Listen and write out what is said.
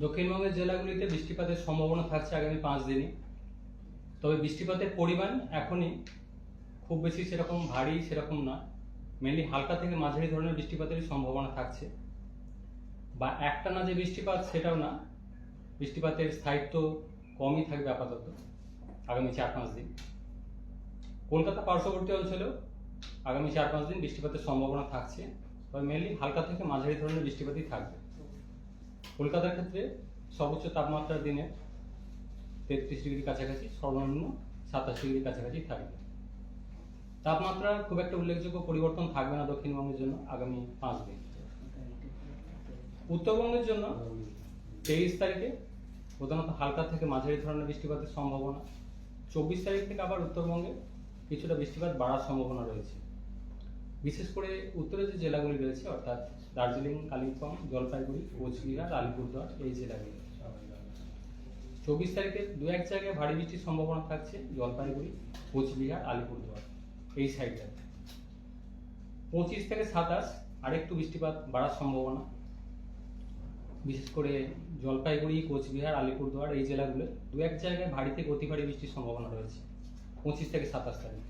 দক্ষিণবঙ্গের জেলাগুলিতে বৃষ্টিপাতের সম্ভাবনা থাকছে আগামী পাঁচ দিনে। তবে বৃষ্টিপাতের পরিমাণ এখনই খুব বেশি সেরকম ভারী সেরকম না মেনলি হালকা থেকে মাঝারি ধরনের বৃষ্টিপাতেরই সম্ভাবনা থাকছে। বা একটা না যে বৃষ্টিপাত সেটাও না, বৃষ্টিপাতের স্থায়িত্ব কমই থাকবে আপাতত আগামী চার পাঁচ দিন। কলকাতা পার্শ্ববর্তী অঞ্চলেও আগামী চার পাঁচ দিন বৃষ্টিপাতের সম্ভাবনা থাকছে। তবে মেনলি হালকা থেকে মাঝারি ধরনের বৃষ্টিপাতই থাকবে। কলকাতার ক্ষেত্রে সর্বোচ্চ তাপমাত্রা দিনে তেত্রিশ ডিগ্রি কাছাকাছি, সর্বনিম্ন সাতাশ ডিগ্রি কাছাকাছি থাকবে। তাপমাত্রা খুব একটা উল্লেখযোগ্য পরিবর্তন থাকবে না দক্ষিণবঙ্গের জন্য আগামী পাঁচ দিন। উত্তরবঙ্গের জন্য তেইশ তারিখে প্রধানত হালকা থেকে মাঝারি ধরনের বৃষ্টিপাতের সম্ভাবনা। চব্বিশ তারিখ থেকে আবার উত্তরবঙ্গে কিছুটা বৃষ্টিপাত বাড়ার সম্ভাবনা রয়েছে। বিশেষ করে উত্তরে যে জেলাগুলি রয়েছে, অর্থাৎ দার্জিলিং, কালিম্পং, জলপাইগুড়ি, কোচবিহার আলিপুরদুয়ার এই জেলাগুলি। চব্বিশ তারিখে দু এক জায়গায় ভারী বৃষ্টির সম্ভাবনা থাকছে, জলপাইগুড়ি, কোচবিহার আলিপুরদুয়ার এই সাইডটাতে পঁচিশ থেকে সাতাশ, আরেকটু বৃষ্টিপাত বাড়ার সম্ভাবনা। বিশেষ করে জলপাইগুড়ি, কোচবিহার আলিপুরদুয়ার এই জেলাগুলো দু এক জায়গায় ভারী থেকে অতি ভারী বৃষ্টির সম্ভাবনা রয়েছে, পঁচিশ থেকে সাতাশ তারিখ।